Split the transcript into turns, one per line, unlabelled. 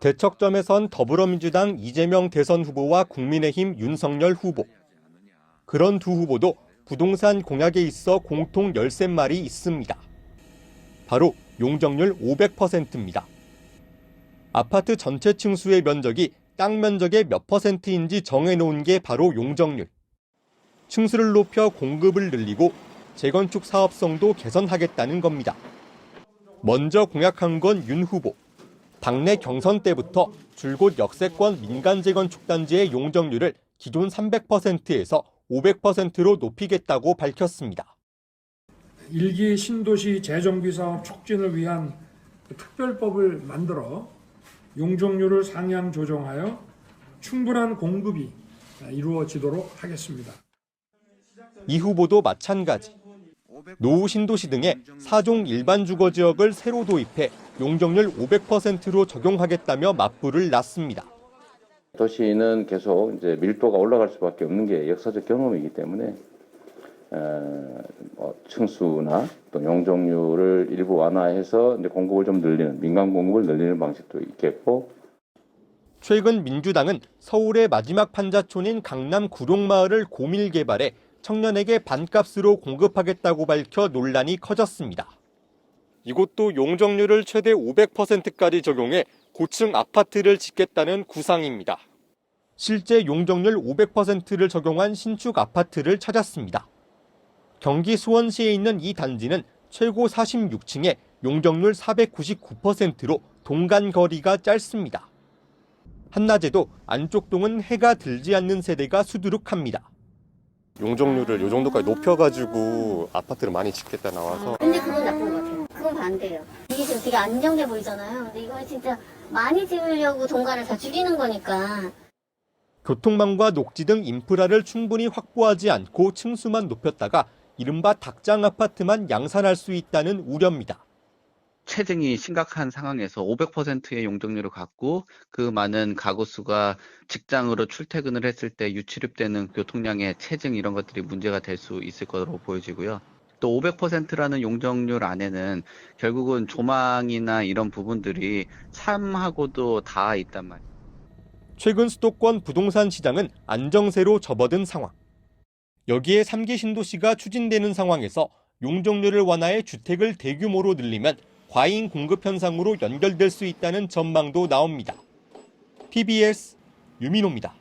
대척점에선 더불어민주당 이재명 대선 후보와 국민의힘 윤석열 후보. 그런 두 후보도 부동산 공약에 있어 공통 열쇠말이 있습니다. 바로 용적률 500%입니다. 아파트 전체 층수의 면적이 땅 면적의 몇 퍼센트인지 정해놓은 게 바로 용적률. 층수를 높여 공급을 늘리고 재건축 사업성도 개선하겠다는 겁니다. 먼저 공약한 건 윤 후보. 당내 경선 때부터 줄곧 역세권 민간 재건 축 단지의 용적률을 기존 300%에서 500%로 높이겠다고 밝혔습니다.
일기 신도시 재정비 사업 촉진을 위한 특별법을 만들어 용적률을 상향 조정하여 충분한 공급이 이루어지도록 하겠습니다.
이 후보도 마찬가지. 노후 신도시 등의 4종 일반 주거 지역을 새로 도입해 용적률 500%로 적용하겠다며 맞불을 놨습니다.
도시는 계속 이제 밀도가 올라갈 수밖에 없는 게 역사적 경험이기 때문에 어, 뭐 층수나 또 용적률을 일부 완화해서 이제 공급을 좀 늘리는 민간 공급을 늘리는 방식도 있겠고
최근 민주당은 서울의 마지막 판자촌인 강남 구룡마을을 고밀 개발해 청년에게 반값으로 공급하겠다고 밝혀 논란이 커졌습니다. 이곳도 용적률을 최대 500%까지 적용해 고층 아파트를 짓겠다는 구상입니다. 실제 용적률 500%를 적용한 신축 아파트를 찾았습니다. 경기 수원시에 있는 이 단지는 최고 46층에 용적률 499%로 동간 거리가 짧습니다. 한낮에도 안쪽 동은 해가 들지 않는 세대가 수두룩합니다. 용적률을 이 정도까지 높여가지고 아파트를 많이 짓겠다 나와서
근데 그건 나쁜 것 같아요. 그건 반대예요. 이게 지금 되게 안정돼 보이잖아요. 근데 이걸 진짜 많이 지으려고 동가를 다 줄이는 거니까.
교통망과 녹지 등 인프라를 충분히 확보하지 않고 층수만 높였다가 이른바 닭장 아파트만 양산할 수 있다는 우려입니다.
체증이 심각한 상황에서 500%의 용적률을 갖고 그 많은 가구 수가 직장으로 출퇴근을 했을 때 유출입되는 교통량의 체증 이런 것들이 문제가 될 수 있을 것으로 보여지고요. 또 500%라는 용적률 안에는 결국은 조망이나 이런 부분들이 삶하고도 닿아 있단 말이에요.
최근 수도권 부동산 시장은 안정세로 접어든 상황. 여기에 3기 신도시가 추진되는 상황에서 용적률을 완화해 주택을 대규모로 늘리면 과잉 공급 현상으로 연결될 수 있다는 전망도 나옵니다. TBS 유민호입니다.